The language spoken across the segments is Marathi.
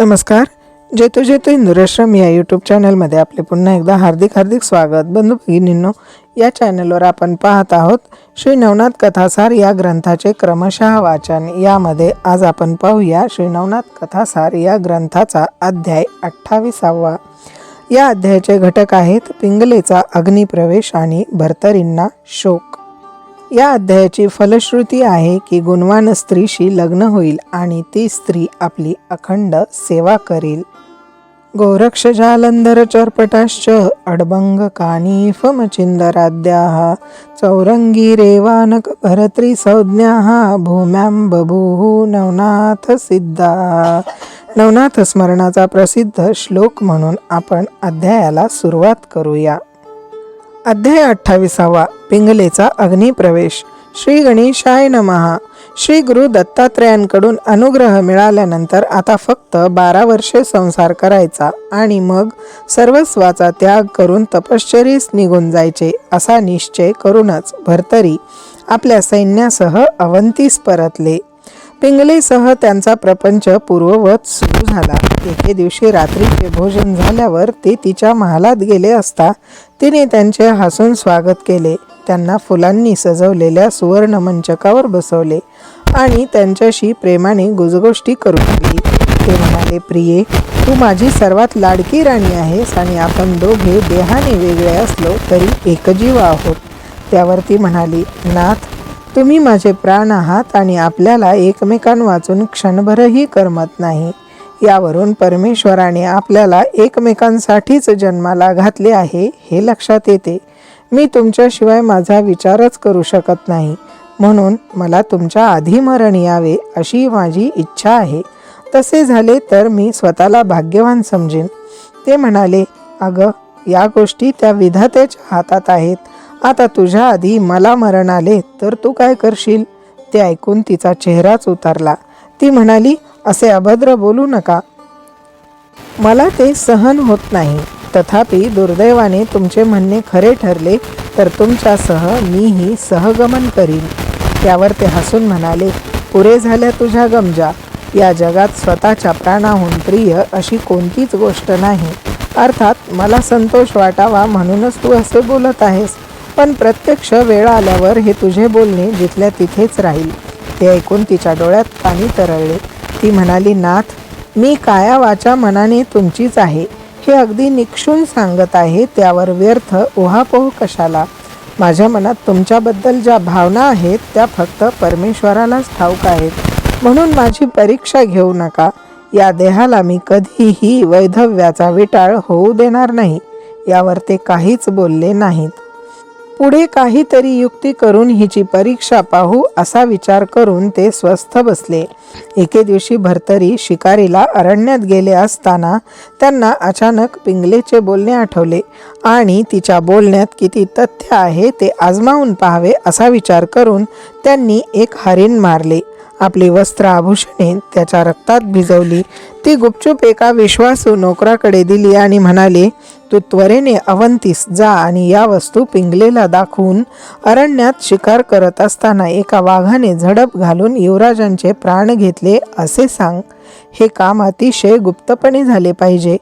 नमस्कार. जेतो जेतो इंदुराश्रम या यूट्यूब चॅनलमध्ये आपले पुन्हा एकदा हार्दिक हार्दिक स्वागत. बंधू भगिनींनो या चॅनलवर आपण पाहत आहोत श्री नवनाथ कथासार या ग्रंथाचे क्रमशः वाचन. यामध्ये आज आपण पाहूया श्री नवनाथ कथासार या ग्रंथाचा अध्याय अठ्ठावीसावा. या अध्यायाचे घटक आहेत पिंगलेचा अग्निप्रवेश आणि भर्तरींना शोक. या अध्यायाची फलश्रुती आहे की गुणवान स्त्रीशी लग्न होईल आणि ती स्त्री आपली अखंड सेवा करेल. गोरक्ष जालंधर चर्पटाश्च अडबंग कानीफ मचिंदराद्याः चौरंगी रेवानक भरत्री संज्ञा भूम्यां बभूः नवनाथ सिद्धा नवनाथ स्मरणाचा प्रसिद्ध श्लोक म्हणून आपण अध्यायाला सुरुवात करूया. अध्याय अठ्ठावीसावा पिंगलेचा अग्निप्रवेश. श्री गणेशाय नमहा श्री गुरु दत्तात्रयांकडून अनुग्रह मिळाल्यानंतर आता फक्त बारा वर्षे संसार करायचा आणि मग सर्वस्वाचा त्याग करून तपश्चरीस निघून जायचे असा निश्चय करूनच भर्तरी आपल्या सैन्यासह अवंतीस परतले. पिंगलेसह त्यांचा प्रपंच पूर्ववत सुरू झाला. एके दिवशी रात्रीचे भोजन झाल्यावर ते तिच्या महालात गेले असता तिने त्यांचे हसून स्वागत केले. त्यांना फुलांनी सजवलेल्या सुवर्ण मंचकावर बसवले आणि त्यांच्याशी प्रेमाने गुजगोष्टी करू लागली. ते म्हणाले प्रिये तू माझी सर्वात लाडकी राणी आहेस आणि आपण दोघे देहाने वेगळे असलो तरी एकजीव आहोत. त्यावर ती म्हणाली नाथ तुम्ही माझे प्राण आहात आणि आपल्याला एकमेकां वाचून क्षणभरही करमत नाही. यावरून परमेश्वराने आपल्याला एकमेकांसाठीच जन्माला घातले आहे हे लक्षात येते. मी तुमच्याशिवाय माझा विचारच करू शकत नाही. म्हणून मला तुमच्या आधी मरण यावे अशी माझी इच्छा आहे. तसे झाले तर मी स्वतःला भाग्यवान समजेन. ते म्हणाले अगं या गोष्टी त्या विधात्याच्या हातात आहेत. आता तुझ्या आधी मला मरण आले तर तू काय करशील? ते ऐकून तिचा चेहराच उतरला ती म्हणाली असे अभद्र बोलू नका. मला ते सहन होत नाही. तथापि दुर्दैवाने तुमचे म्हणणे खरे ठरले तर तुमच्यासह मीही सहगमन करीन. त्यावर ते हसून म्हणाले पुरे झाल्या तुझ्या गमजा. या जगात स्वतःच्या प्राणाहून प्रिय अशी कोणतीच गोष्ट नाही. अर्थात मला संतोष वाटावा म्हणूनच तू असे बोलत आहेस. पण प्रत्यक्ष वेळ आल्यावर हे तुझे बोलणे जिथल्या तिथेच राहील. ते ऐकून तिच्या डोळ्यात पाणी तरळले. ती म्हणाली नाथ मी काया वाचा मनाने तुमचीच आहे. हे अगदी निक्षून सांगत आहे त्यावर व्यर्थ ओहापोह कशाला? माझ्या मनात तुमच्याबद्दल ज्या भावना आहेत त्या फक्त परमेश्वरालाच ठाऊक आहेत. म्हणून माझी परीक्षा घेऊ नका. या देहाला मी कधीही वैधव्याचा विटाळ होऊ देणार नाही. यावर ते काहीच बोलले नाहीत. पुढे काहीतरी युक्ती करून हिची परीक्षा पाहू असा विचार करून ते स्वस्थ बसले. एके दिवशी भरतरी शिकारीला अरण्यात गेले असताना त्यांना अचानक पिंगलेचे बोलणे आठवले आणि तिच्या बोलण्यात किती तथ्य आहे ते आजमावून पाहावे असा विचार करून त्यांनी एक हरिण मारले. आपली वस्त्र आभूषणे त्याच्या रक्तात भिजवली. ती गुपचूप एका विश्वासू नोकराकडे दिली आणि म्हणाले तू त्वरेने अवंतीस जा आणि या वस्तू पिंगलेला दाखवून अरण्यात शिकार करत असताना एका वाघाने झडप घालून युवराजांचे प्राण घेतले असे सांग. हे काम अतिशय गुप्तपणे झाले पाहिजे.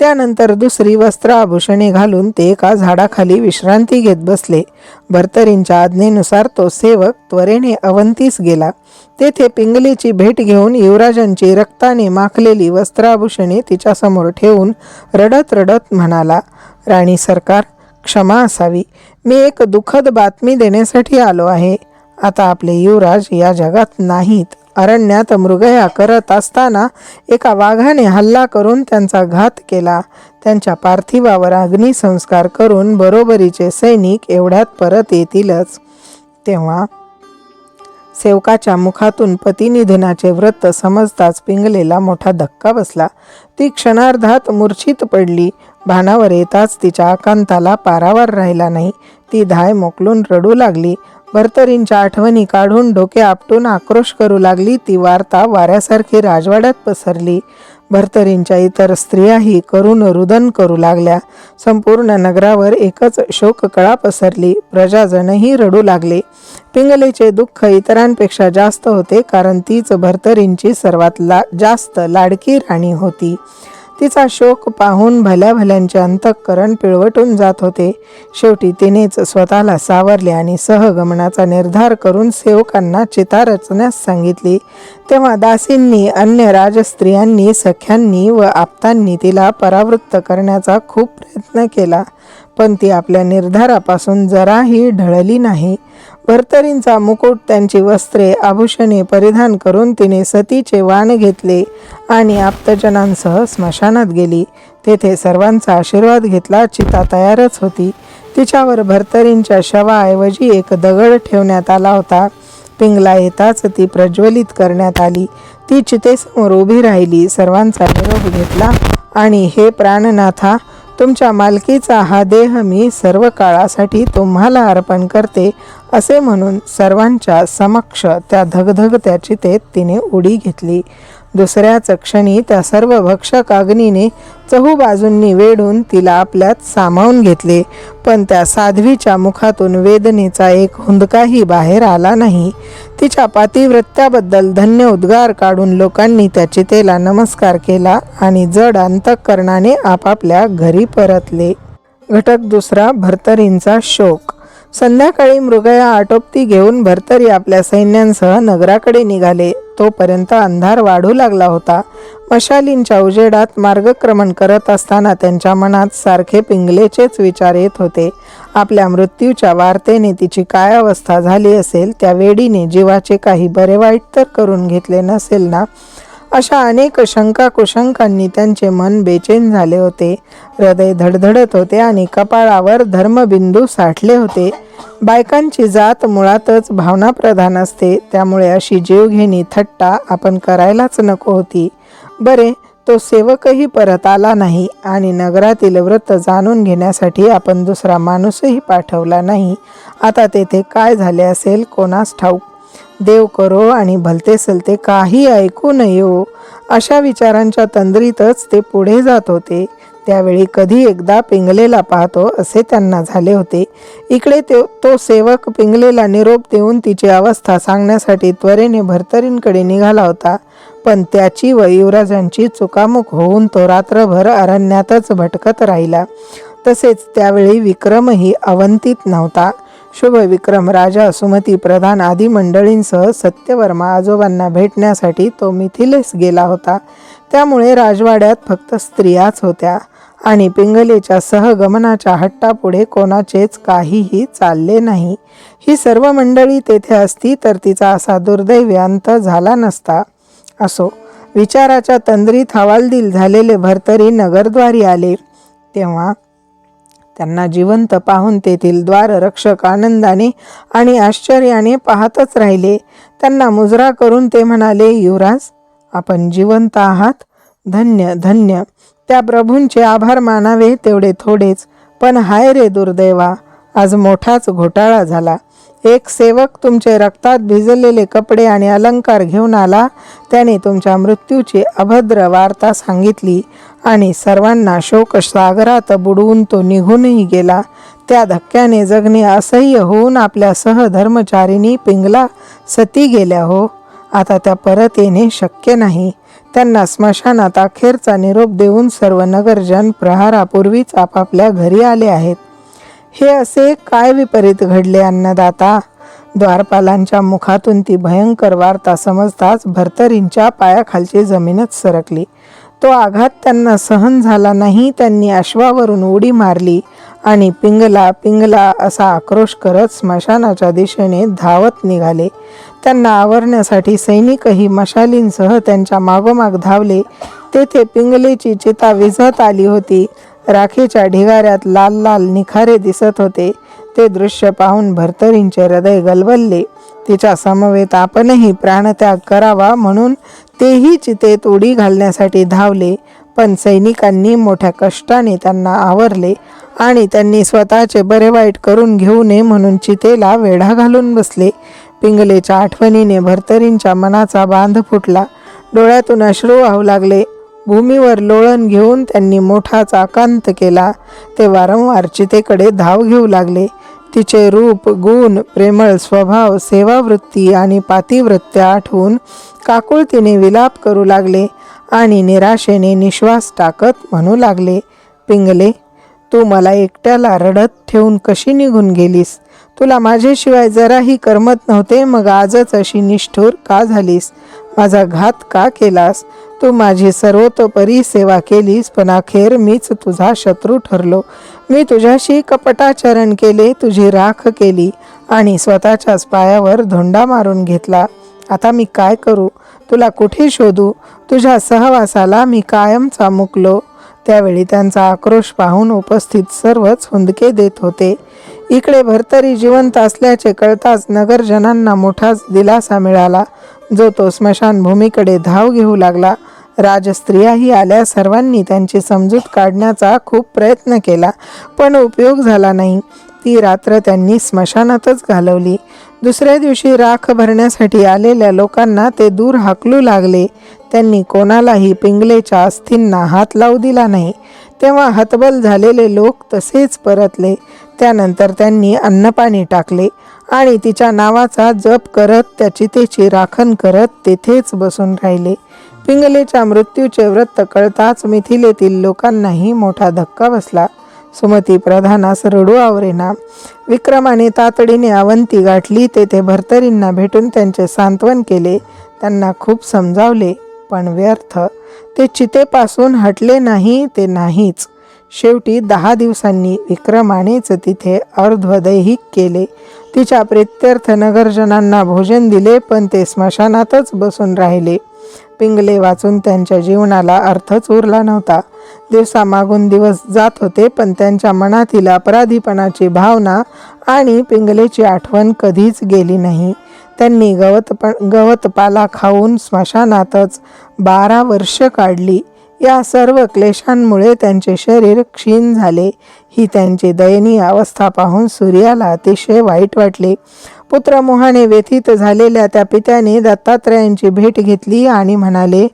त्यानंतर दुसरी वस्त्र आभूषणे घालून ते एका झाडाखाली विश्रांती घेत बसले. भर्तरींच्या आज्ञेनुसार तो सेवक त्वरेने अवंतीस गेला. तेथे पिंगलीची भेट घेऊन युवराजांची रक्ताने माखलेली वस्त्राभूषणे तिच्यासमोर ठेवून रडत रडत म्हणाला राणी सरकार क्षमा असावी. मी एक दुःखद बातमी देण्यासाठी आलो आहे. आता आपले युवराज या जगात नाहीत. अरण्यात मृगया करत असताना एका वाघाने हल्ला करून त्यांचा घात केला. त्यांच्या पार्थिवावर अग्निसंस्कार करून बरोबरीचे सैनिक एवढ्यात परत येतीलच. तेव्हा सेवकाच्या मुखातून पतिनिधनाचे व्रत समजताच पिंगलेला मोठा धक्का बसला. ती क्षणार्धात मूर्छित पडली. भानावर येताच तिच्या आकांताला पारावर राहिला नाही. ती धाय मोकलून रडू लागली. भरतरींच्या आठवणी काढून डोके आपटून आक्रोश करू लागली ती वार्ता वाऱ्यासारखी राजवाड्यात पसरली. भरतरींच्या इतर स्त्रियाही करून रुदन करू लागल्या. संपूर्ण नगरावर एकच शोककळा पसरली. प्रजाजनही रडू लागले. पिंगलेचे दुःख इतरांपेक्षा जास्त होते कारण तीच भरतरींची सर्वात ला जास्त लाडकी राणी होती. तिचा शोक पाहून भल्या भल्यांचे अंतःकरण पिळवटून जात होते. शेवटी तिनेच स्वतःला सावरले आणि सहगमनाचा निर्धार करून सेवकांना चिता रचण्यास सांगितली. तेव्हा दासींनी अन्य राजस्त्रियांनी सख्यांनी व आप्तांनी तिला परावृत्त करण्याचा खूप प्रयत्न केला. पण ती आपल्या निर्धारापासून जराही ढळली नाही. भर्तरींचा मुकुट त्यांची वस्त्रे आभूषणे परिधान करून तिने सतीचे वाण घेतले आणि आप्तजनांसह स्मशानात गेली. तेथे सर्वांचा आशीर्वाद घेतला चिता तयारच होती. तिच्यावर भर्तरींच्या शवाऐवजी एक दगड ठेवण्यात आला होता. पिंगला येताच ती प्रज्वलित करण्यात आली. ती चितेसमोर उभी राहिली सर्वांचा निरोप घेतला आणि हे प्राणनाथा तुमच्या मालकीचा हा देह मी सर्व काळासाठी तुम्हाला अर्पण करते असे म्हणून सर्वांच्या समक्ष त्या धगधगत्या चितेत तिने उडी घेतली. दुसऱ्याच क्षणी त्या सर्व भक्षक अग्नीने चहूबाजूंनी वेढून तिला आपल्यात सामावून घेतले. पण त्या साध्वीच्या मुखातून वेदनेचा एक हुंदकाही बाहेर आला नाही. तिच्या पातिवृत्त्याबद्दल धन्य उद्गार काढून लोकांनी त्या चितेला नमस्कार केला आणि जड अंतःकरणाने आपापल्या घरी परतले. घटक दुसरा भर्तरींचा शोक. संध्याकाळी मृगया आटोपती घेऊन भर्तरी आपल्या सैन्यांसह नगराकडे निघाले. तोपर्यंत अंधार वाढू लागला होता. मशालींच्या उजेडात मार्गक्रमण करत असताना त्यांच्या मनात सारखे पिंगलेचेच विचार येत होते. आपल्या मृत्यूच्या वार्तेने तिची काय अवस्था झाली असेल त्या वेडीने जीवाचे काही बरे वाईट तर करून घेतले नसेल ना? अशा अनेक शंका कुशंकांनी त्यांचे मन बेचैन झाले होते. हृदय धडधडत होते आणि कपाळावर धर्मबिंदू साठले होते. बायकांची जात मुळातच भावनाप्रधान असते. त्यामुळे अशी जीवघेणी थट्टा आपण करायलाच नको होती. बरे तो सेवकही परत आला नाही आणि नगरातील व्रत जाणून घेण्यासाठी आपण दुसरा माणूसही पाठवला नाही. आता तेथे काय झाले असेल कोणास ठाऊक? देव करो आणि भलते सलते काही ऐकू नये हो. अशा विचारांच्या तंद्रीतच ते पुढे जात होते. त्यावेळी कधी एकदा पिंगलेला पाहतो असे त्यांना झाले होते. इकडे ते तो सेवक पिंगलेला निरोप देऊन तिची अवस्था सांगण्यासाठी त्वरेने भरतरींकडे निघाला होता. पण त्याची व युवराजांची चुकामुक होऊन तो रात्रभर अरण्यातच भटकत राहिला. तसेच त्यावेळी विक्रमही अवंतीत नव्हता. शुभ विक्रम राजा सुमती प्रधान आदी मंडळींसह सत्यवर्मा आजोबांना भेटण्यासाठी तो मिथिलेस गेला होता. त्यामुळे राजवाड्यात फक्त स्त्रियाच होत्या आणि पिंगलेच्या सहगमनाच्या हट्टापुढे कोणाचेच काहीही चालले नाही. ही सर्व मंडळी तेथे असती तर तिचा असा दुर्दैवी अंत झाला नसता. असो विचाराच्या तंद्रीत हवालदिल झालेले भरतरी नगरद्वारी आले. तेव्हा त्यांना जिवंत पाहून तेथील द्वाररक्षक आनंदाने आणि आश्चर्याने पाहतच राहिले. त्यांना मुजरा करून ते म्हणाले युवराज आपण जिवंत आहात. धन्य धन्य. त्या प्रभूंचे आभार मानावे तेवढे थोडेच. पण हाय रे दुर्दैवा आज मोठाच घोटाळा झाला. एक सेवक तुमचे रक्तात भिजलेले कपडे आणि अलंकार घेऊन आला. त्याने तुमच्या मृत्यूची अभद्र वार्ता सांगितली आणि सर्वांना शोकसागरात बुडवून तो निघूनही गेला. त्या धक्क्याने जगणे असह्य होऊन आपल्या सहधर्मचारिणी पिंगला सती गेल्या हो. आता त्या परत येणे शक्य नाही. त्यांना स्मशानात अखेरचा निरोप देऊन सर्व नगरजन प्रहारापूर्वीच आपापल्या घरी आले आहेत. हे असे काय विपरीत घडले अन्नदाता? द्वारपालांच्या मुखातून ती भयंकर वार्ता समजताच भरतरींच्या पायाखालची जमीनच सरकली. तो आघात त्यांना सहन झाला नाही त्यांनी अश्वावरून उडी मारली आणि पिंगला पिंगला असा आक्रोश करत स्मशानाच्या दिशेने धावत निघाले. त्यांना आवरण्यासाठी सैनिकही मशालींसह त्यांच्या मागोमाग धावले. तेथे पिंगलेची चिता विझत आली होती. राखीच्या ढिगाऱ्यात लाल लाल निखारे दिसत होते. ते दृश्य पाहून भरतरींचे हृदय गलबलले. तिच्या समवेत आपणही प्राणत्याग करावा म्हणून तेही चितेत उडी घालण्यासाठी धावले. पण सैनिकांनी मोठ्या कष्टाने त्यांना आवरले आणि त्यांनी स्वतःचे बरे वाईट करून घेऊ नये म्हणून चितेला वेढा घालून बसले. पिंगलेच्या आठवणीने भरतरींच्या मनाचा बांध फुटला. डोळ्यातून अश्रू वाहू लागले. भूमीवर लोळण घेऊन त्यांनी मोठाच आकांत केला. ते वारंवार चितेकडे धाव घेऊ लागले. तिचे रूप गुण प्रेमळ स्वभाव सेवावृत्ती आणि पातिवृत्त्या आठवून काकुळतीने विलाप करू लागले आणि निराशेने निश्वास टाकत म्हणू लागले पिंगले तू मला एकट्याला रडत ठेवून कशी निघून गेलीस? तुला माझ्याशिवाय जराही करमत नव्हते मग आजच अशी निष्ठूर का झालीस? माझा घात का केलास? तू माझी सर्वतोपरी सेवा केलीस पण अखेर मीच तुझा शत्रू ठरलो. मी तुझ्याशी कपटाचरण केले तुझी राख केली आणि स्वतःच्याच पायावर धोंडा मारून घेतला. आता मी काय करू? तुला कुठे शोधू? तुझ्या सहवासाला मी कायम मुकलो त्यावेळी त्यांचा आक्रोश पाहून उपस्थित सर्वच हुंदके देत होते. इकडे भरतरी जिवंत असल्याचे कळताच नगरजनांना मोठाच दिलासा मिळाला. जो तो स्मशानभूमीकडे धाव घेऊ लागला राजस्त्रियाही आल्या सर्वांनी त्यांची समजूत काढण्याचा खूप प्रयत्न केला पण उपयोग झाला नाही. ती रात्र त्यांनी स्मशानातच घालवली. दुसऱ्या दिवशी राख भरण्यासाठी आलेल्या लोकांना ते दूर हाकलू लागले. त्यांनी कोणालाही पिंगलेच्या अस्थींना हात लावू दिला नाही. तेव्हा हतबल झालेले लोक तसेच परतले. त्यानंतर त्यांनी अन्नपाणी टाकले आणि तिच्या नावाचा जप करत त्या चितेची राखण करत तेथेच बसून राहिले. पिंगलेच्या मृत्यूचे वृत्त कळताच मिथिलेतील लोकांनाही मोठा धक्का बसला. सुमती प्रधानास रडू आवरेना. विक्रमाने तातडीने अवंती गाठली. तेथे भरतरींना भेटून त्यांचे सांत्वन केले. त्यांना खूप समजावले पण व्यर्थ. ते चितेपासून हटले नाही ते नाहीच. शेवटी दहा दिवसांनी विक्रमानेच तिथे अर्धदैहिक केले. तिच्या प्रित्यर्थ नगरजनांना भोजन दिले पण ते स्मशानातच बसून राहिले. पिंगले वाचून त्यांच्या जीवनाला अर्थच उरला नव्हता. दिवसामागून दिवस जात होते पण त्यांच्या मनातील अपराधीपणाची भावना आणि पिंगलेची आठवण कधीच गेली नाही. त्यांनी गवत गवतपाला खाऊन स्मशानातच बारा वर्ष काढली. या सर्व क्लेशांमुळे त्यांचे शरीर क्षीण झाले. ही त्यांची दयनीय अवस्था पाहून सूर्याला अतिशय वाईट वाटले. पुत्रमोहाने व्यथित झालेल्या त्या पित्याने दत्तात्रयांची भेट घेतली आणि म्हणाले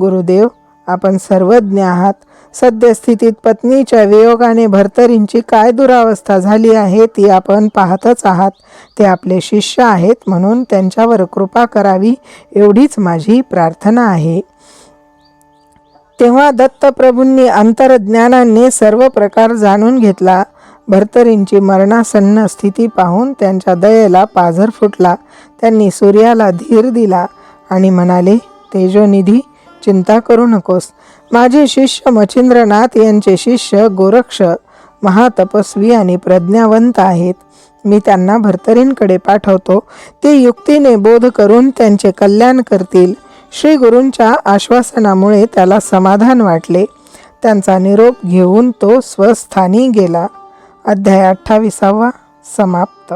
गुरुदेव आपण सर्वज्ञ आहात. सद्यस्थितीत पत्नीच्या वियोगाने भरतरींची काय दुरावस्था झाली आहे ती आपण पाहतच आहात. ते आपले शिष्य आहेत म्हणून त्यांच्यावर कृपा करावी एवढीच माझी प्रार्थना आहे. तेव्हा दत्तप्रभूंनी अंतरज्ञानाने सर्व प्रकार जाणून घेतला. भरतरींची मरणासन्न स्थिती पाहून त्यांच्या दयेला पाझर फुटला. त्यांनी सूर्याला धीर दिला आणि म्हणाले तेजोनिधी चिंता करू नकोस. माझे शिष्य मच्छिंद्रनाथ यांचे शिष्य गोरक्ष महातपस्वी आणि प्रज्ञावंत आहेत. मी त्यांना भरतरींकडे पाठवतो. ते युक्तीने बोध करून त्यांचे कल्याण करतील. श्री गुरूंच्या आश्वासनामुळे त्याला समाधान वाटले. त्यांचा निरोप घेऊन तो स्वस्थानी गेला. अध्याय अठ्ठावीसावा समाप्त.